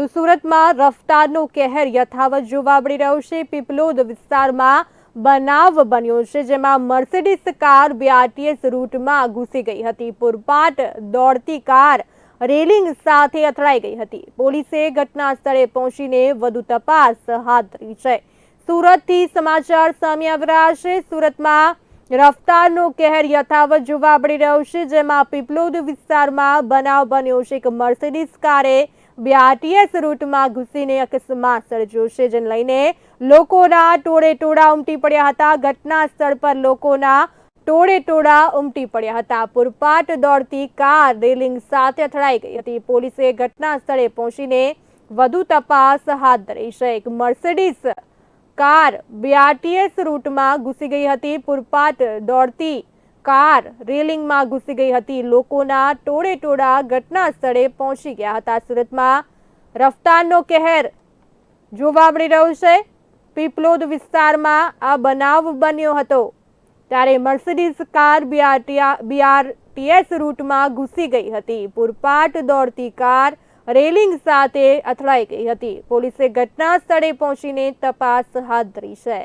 તો સુરતમાં રફતારનો કહેર યથાવત જોવા મળી રહ્યો છે. પીપલોદ વિસ્તારમાં બનાવ બન્યો છે, જેમાં મર્સિડીઝ કાર બીઆરટીએસ રૂટમાં ઘૂસી ગઈ હતી. પૂરપાટ દોડતી કાર રેલિંગ સાથે અથડાઈ ગઈ હતી. પોલીસે ઘટના સ્થળે પહોંચીને વધુ તપાસ હાથ ધરી છે. સુરતથી સમાચાર સામે આવી રહ્યા છે. સુરતમાં રફતારનો કહેર યથાવત જોવા મળી રહ્યો છે, જેમાં પીપલોદ વિસ્તારમાં બનાવ બન્યો છે. એક મર્સિડીઝ કારે બીઆરટીએસ રૂટમાં ઘૂસીને અકસ્માત સર્જ્યો જેને લઈને લોકોના ટોળે ટોળા ઉમટી પડ્યા હતા. ઘટના સ્થળ પર લોકોના ટોળે ટોળા ઉમટી પડ્યા હતા. પૂરપાટ દોડતી કાર રેલિંગ સાથે અથડાઈ ગઈ હતી. પોલીસે ઘટના સ્થળે પહોંચીને વધુ તપાસ હાથ ધરી છે. એક મર્સિડીઝ કાર બીઆરટીએસ રૂટમાં ઘૂસી ગઈ હતી. પૂરપાટ દોડતી કાર રેલિંગમાં ઘૂસી ગઈ હતી. લોકોના ટોળે ટોળા ઘટના સ્થળે પહોંચી ગયા હતા. સુરતમાં રફતારનો કહેર જોવા મળી રહ્યો છે. પીપલોદ વિસ્તારમાં આ બનાવ બન્યો હતો. ત્યારે મર્સિડીઝ કાર બીઆરટીએસ રૂટમાં ઘૂસી ગઈ હતી. પૂરપાટ દોડતી કાર રેલિંગ સાથે અથડાઈ ગઈ હતી. પોલીસે ઘટના સ્થળે પહોંચીને તપાસ હાથ ધરી છે.